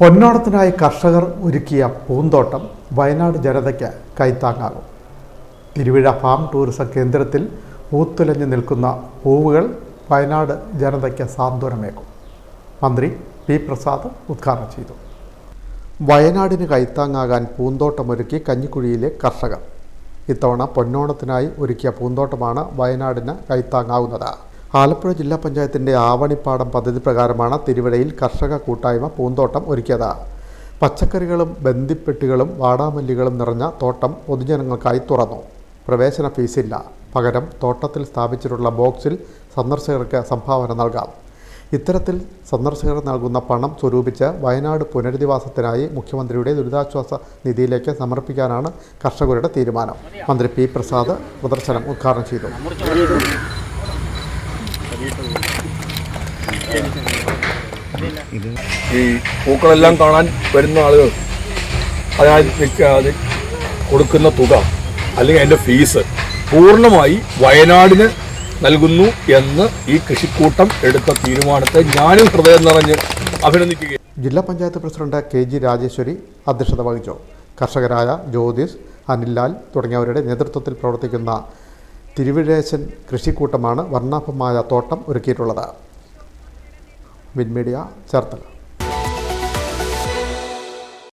പൊന്നോണത്തിനായി കർഷകർ ഒരുക്കിയ പൂന്തോട്ടം വയനാട് ജനതയ്ക്ക് കൈത്താങ്ങാകും. തിരുവിഴ ഫാം ടൂറിസം കേന്ദ്രത്തിൽ പൂത്തുലഞ്ഞു നിൽക്കുന്ന പൂവുകൾ വയനാട് ജനതയ്ക്ക് സാന്ത്വനമേകും. മന്ത്രി പി പ്രസാദ് ഉദ്ഘാടനം ചെയ്തു. വയനാടിന് കൈത്താങ്ങാകാൻ പൂന്തോട്ടമൊരുക്കി കഞ്ഞിക്കുഴിയിലെ കർഷകർ. ഇത്തവണ പൊന്നോണത്തിനായി ഒരുക്കിയ പൂന്തോട്ടമാണ് വയനാടിന് കൈത്താങ്ങാവുന്നത്. ആലപ്പുഴ ജില്ലാ പഞ്ചായത്തിന്റെ ആവണിപ്പാടം പദ്ധതി പ്രകാരമാണ് തിരുവഴയിൽ കർഷക കൂട്ടായ്മ പൂന്തോട്ടം ഒരുക്കിയത്. പച്ചക്കറികളും ബന്ദിപ്പെട്ടികളും വാടാമല്ലികളും നിറഞ്ഞ തോട്ടം പൊതുജനങ്ങൾക്കായി തുറന്നു. പ്രവേശന ഫീസില്ല. പകരം തോട്ടത്തിൽ സ്ഥാപിച്ചിട്ടുള്ള ബോക്സിൽ സന്ദർശകർക്ക് സംഭാവന നൽകാം. ഇത്തരത്തിൽ സന്ദർശകർ നൽകുന്ന പണം സ്വരൂപിച്ച് വയനാട് പുനരധിവാസത്തിനായി മുഖ്യമന്ത്രിയുടെ ദുരിതാശ്വാസ നിധിയിലേക്ക് സമർപ്പിക്കാനാണ് കർഷകരുടെ തീരുമാനം. മന്ത്രി പി പ്രസാദ് പ്രദർശനം ഉദ്ഘാടനം ചെയ്തു. ഈ പൂക്കളെല്ലാം കാണാൻ വരുന്ന ആളുകൾ അതിനായി കൊടുക്കുന്ന തുക അല്ലെങ്കിൽ അതിന്റെ ഫീസ് പൂർണമായി വയനാടിന് നൽകുന്നു എന്ന് ഈ കൃഷിക്കൂട്ടം എടുത്ത തീരുമാനത്തെ ഞാനും ഹൃദയം നിറഞ്ഞ് അഭിനന്ദിക്കുകയാണ്. ജില്ലാ panchayat president K G Rajeswari അധ്യക്ഷത വഹിച്ചു. കർഷകരായ ജ്യോതിസ് അനിൽലാൽ തുടങ്ങിയവരുടെ നേതൃത്വത്തിൽ പ്രവർത്തിക്കുന്ന തിരുവിഴേശൻ കൃഷിക്കൂട്ടമാണ് വർണാഭമായ തോട്ടം ഒരുക്കിയിട്ടുള്ളത്. വിൻമീഡിയ ചേർത്തല.